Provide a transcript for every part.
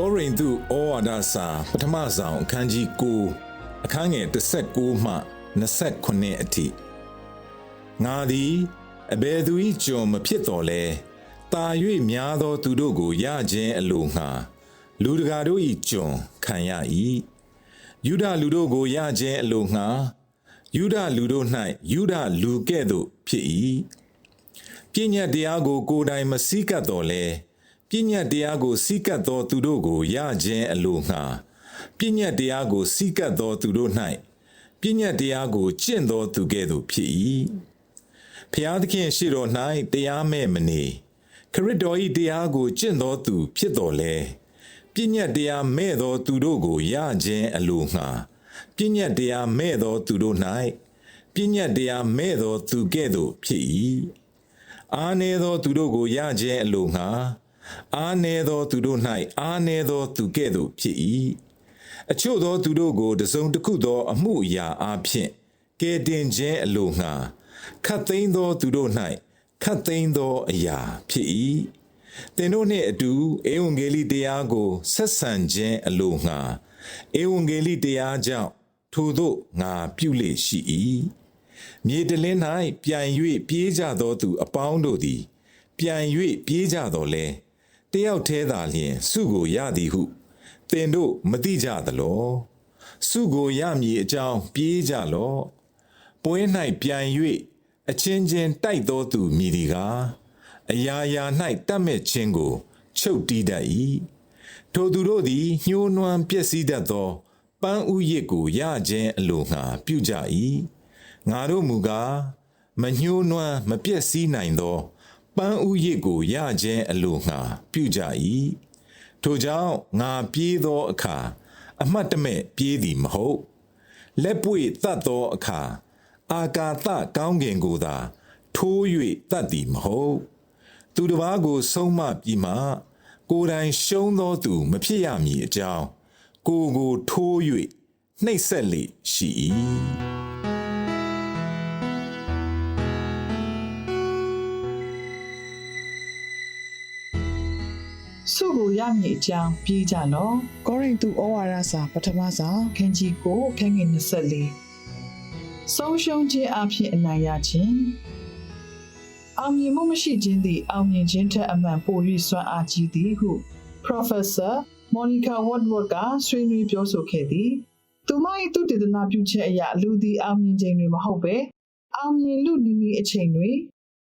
ကောရိန္သုဩဝါဒစာပထမဆောင်အခန်းကြီး9အခန်းငယ်16မှ29အထိငါသည်အဘယ်သူ၏ကျွန်မဖြစ်တော်လဲတာ၍များသောသူတို့ကိုရခြင်းအလိုငှာလူတကာတို့၏ကျွန်ခံရ၏ယူဒလူတို့ကိုရခြင်းအလိုငှာယူဒလူတို့၌ယူဒလူကဲ့သို့ဖြစ်၏ပညာတရားကိုကိုယ်တိုင်မစည်းကပ်တော်လဲ ပညာတရားကိုစည်းကပ်သောသူတို့ကိုရခြင်းအလိုငှာပညာတရားကိုစည်းကပ်သောသူတို့၌ပညာတရားကိုကျင့်သောသူကဲ့သို့ဖြစ်၏ဖျားသခင်ရှိတော်၌တရားမဲ့မနေခရစ်တော်၏တရားကိုကျင့်သောသူဖြစ်တော်လဲပညာတရားမဲ့သောသူတို့ကိုရခြင်းအလိုငှာပညာတရားမဲ့သောသူတို့၌ပညာတရားမဲ့သောသူကဲ့သို့ဖြစ်၏အာနေသောသူတို့ကိုရခြင်းအလိုငှာ အာနေသောသူတို့၌အာနေသောသူကဲ့သို့ဖြစ်၏အချို့သောသူတို့ကိုတစုံတစ်ခုသောအမှုအရာအဖြစ်ကဲတင်ခြင်းအလိုငှာခတ်သိမ်းသောသူတို့၌ခတ်သိမ်းသောအရာဖြစ်၏သင်တို့နှင့်အတူဧဝံဂေလိတရားကိုဆက်ဆံခြင်းအလိုငှာဧဝံဂေလိတရားကြောင့်ထိုသို့ငါပြုလေရှိ၏မြေတလင်း၌ပြန်၍ပြေးကြသောသူအပေါင်းတို့သည် ပြန်၍ပြေးကြတော်လဲ တယောက်သေးသာလျင်စုကိုရသည်ဟုသင်တို့မသိကြသလောစုကိုရမည်အကြောင်းပြေးကြလော့ပွဲ၌ပြန်၍အချင်းချင်းတိုက်သောသူမြည်ဒီကားအရာရာ၌တတ်မဲ့ခြင်းကို ချုပ်တီးတတ်၏ထိုသူတို့သည်ညှိုးနွမ်းပျက်စီးတတ်သောပန်းဥယစ်ကိုရခြင်းအလိုငှာပြုကြ၏ငါတို့မူကားမညှိုးနွမ်းမပျက်စီးနိုင်သော ပန်းဥယစ်ကိုရခြင်းအလိုငှာပြုကြ၏ထိုကြောင့်ငါပြေးသောအခါအမှတ်တမဲ့ပြေးသည်မဟုတ်လက်ပွေတတ်သောအခါအာကာသကောင်းကင်ကိုသာ ထိုး၍တတ်သည်မဟုတ်သူတစ်ပါးကို ဆုံးမပြီးမှကိုယ်တိုင်ရှုံးသောသူမဖြစ်ရမည်အကြောင်းကိုယ်ကိုထိုး၍နှိပ်စက်လေရှိ၏ စုကိုရမည်အကြောင်းပြေးကြလော့ကောရိန္သုဩဝါဒစာပထမဆောင်ခန်းကြီးကိုခန်းငယ်24ဆုံးရှုံးခြင်းအဖြစ်အနိုင်ရခြင်းအောင်မြင်မှုမရှိခြင်းသည်အောင်မြင်ခြင်းထက်အမှန်ပို၍စွမ်းအားကြီးသည်ဟု Professor Monica Woodward ကဆွေးနွေးပြောဆိုခဲ့သည်သူမ၏သူတည်တနာပြုချက်အရာလူသည်အောင်မြင်ခြင်းတွေမဟုတ်ပဲအောင်မြင်လူနီနီအချိန်တွေ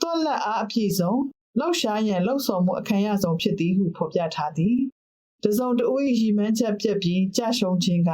တွက်လက်အားအပြည့်စုံ လှောက်ရှားရန်လှုပ်ဆော်မှုအခမ်းအရဆုံးဖြစ်သည်ဟုဖော်ပြထားသည်တစုံတဦး၏ရည်မှန်းချက်ပြက်ပြီးကြာရှုံးခြင်းက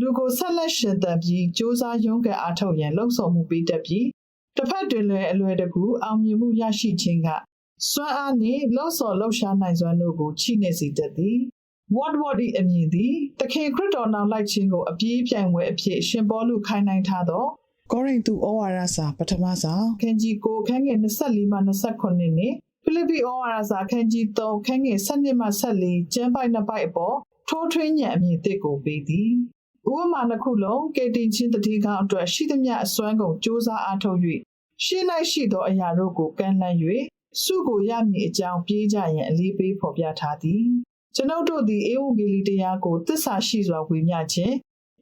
လူကိုဆက်လက်ရှင်သန်ပြီးစ조사ရုန်းကန်အားထုတ်ရန်လှုံ့ဆော်မှုပေးတတ်ပြီးတစ်ဖက်တွင်လည်းအလွယ်တကူအောင်မြင်မှုရရှိခြင်းကစွမ်းအားနှင့်လှုံ့ဆော်လှုပ်ရှားနိုင်စွမ်းတို့ကိုချိနေစေတတ်သည် What what ၏အမည်သည်တခင်ခရစ်တော်နောက်လိုက်ခြင်းကိုအပြေးပြိုင်ပွဲအဖြစ်ရှင်ပေါလုခိုင်းနိုင်ထားသောကောရိန္သုဩဝါဒစာပထမဆောင်ခန်းကြီးကိုခန်းငယ်24မှ29နှင့် ဖိလိပ္ပိဩဝါဒစာခန်းကြီး3ခန်းငယ်7မှ14ကျမ်းပိုက်နှစ်ပိုက်အပေါ်ထိုးထွင်းညံအမြင်တစ်ကိုပေးသည်ဥပမာနှစ်ခုလုံးကေတင်ချင်းတတိကောင်အတွက်ရှိသမျှအစွမ်းကုန်စူးစမ်းအားထုတ်၍ရှင်းလိုက်ရှိသောအရာတို့ကိုကန့်လန့်၍စုကိုရမည်အကြောင်းပြေးကြရန်အလေးပေးဖော်ပြထားသည်ကျွန်ုပ်တို့သည်အေဝံဂေလိတရားကိုသစ္စာရှိစွာဝေမျှခြင်း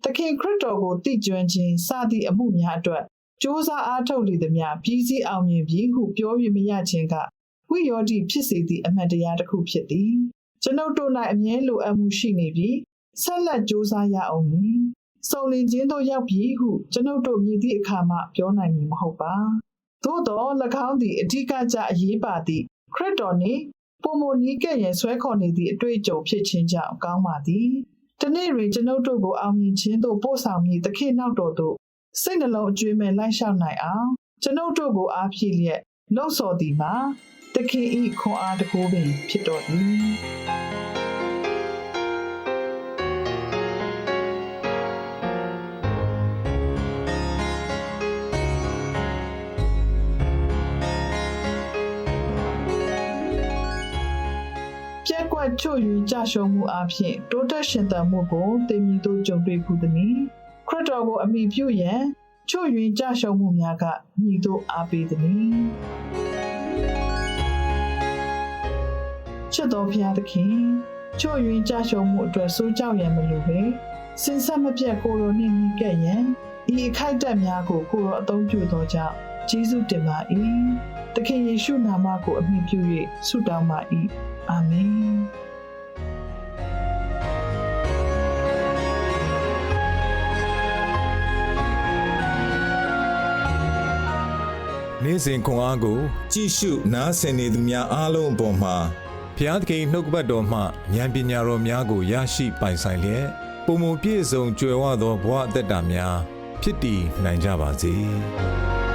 သခင်ခရစ်တော်ကိုတည်ကျွမ်းခြင်းစသည့်အမှုများအတွက်စူးစမ်းအားထုတ်လေသည်များပြည်စည်းအောင်မြင်ပြီးဟုပြောပြမရခြင်းက ဝိယောတိဖြစ်စေသည့်အမှန်တရားတစ်ခုဖြစ်သည်ကျွန်ုပ်တို့၌အမြဲလိုအပ်မှုရှိနေပြီးဆက်လက်စ조사ရအောင်မည်စုံလင်ခြင်းတို့ရောက်ပြီဟုကျွန်ုပ်တို့မြည်သည့်အခါမှပြောနိုင်မည်မဟုတ်ပါသို့သော၎င်းသည်အဓိကကျအရေးပါသည့်ခရစ်တော်နှင့်ပုံမနီးကဲ့ရင်ဆွဲခေါ်နေသည့်အတွေ့အကြုံဖြစ်ခြင်းကြောင့်ကောင်းပါသည်တနေ့တွင်ကျွန်ုပ်တို့ကိုအောင်မြင်ခြင်းသို့ပို့ဆောင်မည်သခင်နောက်တော်သို့စိတ်နှလုံးအကျွေးမဲ့လိုက်လျှောက်နိုင်အောင်ကျွန်ုပ်တို့ကိုအားဖြည့်လျက်လှုပ်ဆော်သည်မှာတ သခင်ဤခွန်အားတကိုးပင်ဖြစ်တော်သည်ပြက်ကွက်ချွတ်၍ကြာရှုံးမှုအပြင်တိုးတက်ရှင်သန်မှုကိုသိမြင်တို့ကြုံတွေ့ဖူးသည်။ခရစ်တော်ကိုအမိပြုရန်ချွတ်၍ကြာရှုံးမှုများကညီတို့အားပေးသည်။ ချစ်တော်ဖျားသခင်ချွတ်၍ကြာရှုံးမှုအတွက်စိုးကြောက်ရန်မလိုပဲစင်ဆက်မပြတ်ကိုလိုနှင့်ညီကဲ့ရန်ဤအခိုက်အတန့်များကိုကိုရောအသုံးပြုသောကြောင့်ကျေးဇူးတင်ပါ၏။သခင်ယေရှုနာမကိုအမိပြု၍ဆုတောင်းပါ၏။အာမင်။နေ့စဉ်ခွန်အားကိုကြည့်ရှုနားဆင်နေသူများအားလုံးအပေါ်မှာ ဘုရားသခင်နှုတ်ကပတ်တော်မှဉာဏ်ပညာတော်များကိုရရှိပိုင်ဆိုင်လျက်ပုံမပြည့်စုံကြွယ်ဝသောဘဝအသက်တာများဖြစ်တည်နိုင်ကြပါစေ။